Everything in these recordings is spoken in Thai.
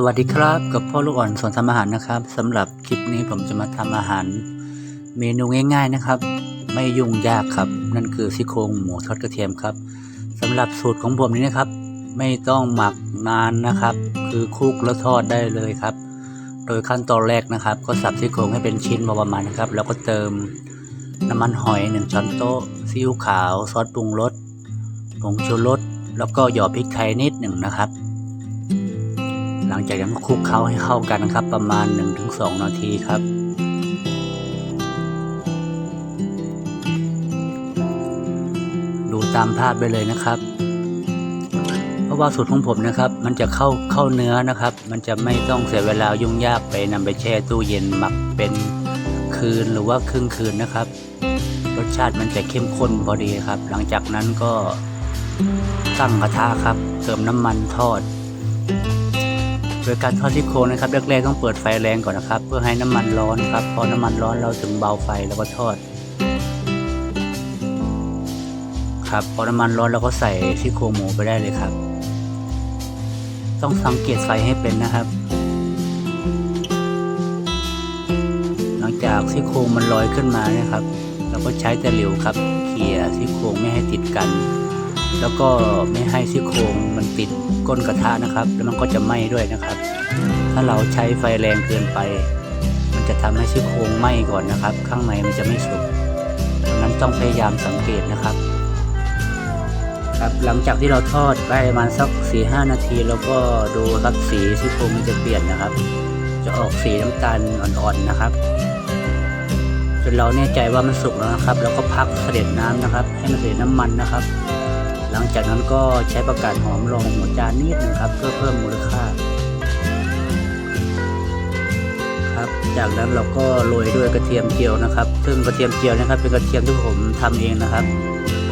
สวัสดีครับกับพ่อลูกอ่อนสอนทำอาหารนะครับสำหรับคลิปนี้ผมจะมาทำอาหาร เมนูง่าย ๆนะครับ ไม่ยุ่งยากครับ นั่นคือซี่โครงหมูทอดกระเทียมครับสำหรับสูตรของผมนี้นะครับ ไม่ต้องหมักนานนะครับ คือคลุกแล้วทอดได้เลยครับ โดยขั้นตอนแรกนะครับ ก็สับซี่โครงให้เป็นชิ้นประมาณนะครับ แล้วก็เติมน้ำมันหอยหนึ่งช้อนโต๊ะซีอิ๊วขาวซอสปรุงรสผงชูรสแล้วก็หยอดพริกไทยนิดหนึ่งนะครับ หลังจากนั้นคลุกเคล้าให้เข้ากันนะครับ ประมาณ 1-2 นาทีครับ ดูตามภาพไปเลยนะครับ เพราะว่าสูตรของผมนะครับ มันจะเข้าเข้าเนื้อนะครับ มันจะไม่ต้องเสียเวลายุ่งยากไปนำไปแช่ตู้เย็นหมักเป็นคืนหรือว่าครึ่งคืนนะครับ รสชาติมันจะเข้มข้นพอดีครับ หลังจากนั้นก็ตั้งกระทะครับ เติมน้ำมันทอด ดยการทอดที่โครงนะครับแรกๆต้องเปิดไฟแรงก่อนนะครับ เพื่อให้น้ำมันร้อนครับพอน้ำมันร้อนเราถึงเบาไฟแล้วก็ทอด ครับพอน้ำมันร้อนเราก็ใส่ที่โครงหมูไปได้เลยครับ ต้องสังเกตไฟให้เป็นนะครับ หลังจากซี่โครงมันลอยขึ้นมาเนี่ยครับ เราก็ใช้ตะหลิวครับเขี่ยซี่โครงไม่ให้ติดกัน แล้วก็ไม่ให้ซี่โครงมันติดก้นกระทะนะครับ แล้วมันก็จะไหม้ด้วยนะครับ ถ้าเราใช้ไฟแรงเกินไป มันจะทำให้ซี่โครงไหม้ก่อนนะครับ ข้างในมันจะไม่สุกดังนั้นต้องพยายามสังเกตนะครับ ครับหลังจากที่เราทอดไปประมาณสักสี่ห้านาที แล้วก็ดูครับสีซี่โครงมันจะเปลี่ยนนะครับ จะออกสีน้ำตาลอ่อนๆนะครับจนเราแน่ใจว่ามันสุกแล้วนะครับ แล้วก็พักเสด็จน้ำนะครับ ให้มันเสด็จน้ำมันนะครับ หลังจากนั้นก็ใช้ประกาศหอมรองหัวจานนิดหนึงครับ เพื่อเพิ่มมูลค่า ครับ จากนั้นเราก็โรยด้วยกระเทียมเจียวนะครับ ซึ่งกระเทียมเจียวนะครับเป็นกระเทียมที่ผมทำเองนะครับ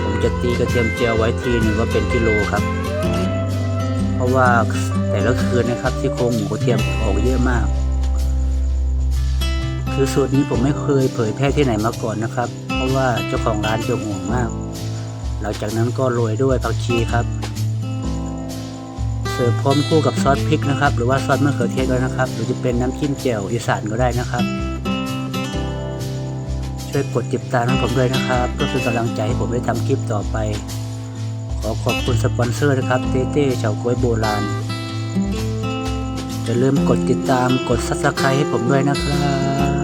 ผมจะตีกระเทียมเจียวไว้ทีหนึ่งก็เป็นกิโลครับ เพราะว่าแต่ละคืนนะครับที่โครงหมูกระเทียมออกเยอะมาก คือสูตรนี้ผมไม่เคยเผยแพร่ที่ไหนมาก่อนนะครับ เพราะว่าเจ้าของร้านจะห่วงมาก ลังจากนั้นก็โรยด้วยผักชีครับ เสิร์ฟพร้อมคู่กับซอสพริกนะครับ หรือว่าซอสมะเขือเทศก็นะครับ หรือจะเป็นน้ำจิ้มแจ่วอีสานก็ได้นะครับ ช่วยกดติดตามให้ผมด้วยนะครับเพื่อเป็นกำลังใจให้ผมได้ทำคลิปต่อไป ขอขอบคุณสปอนเซอร์นะครับเต้เต้เฉาก๊วยโบราณอย่าลืมกดติดตามกดซับสไครต์ให้ผมด้วยนะครับ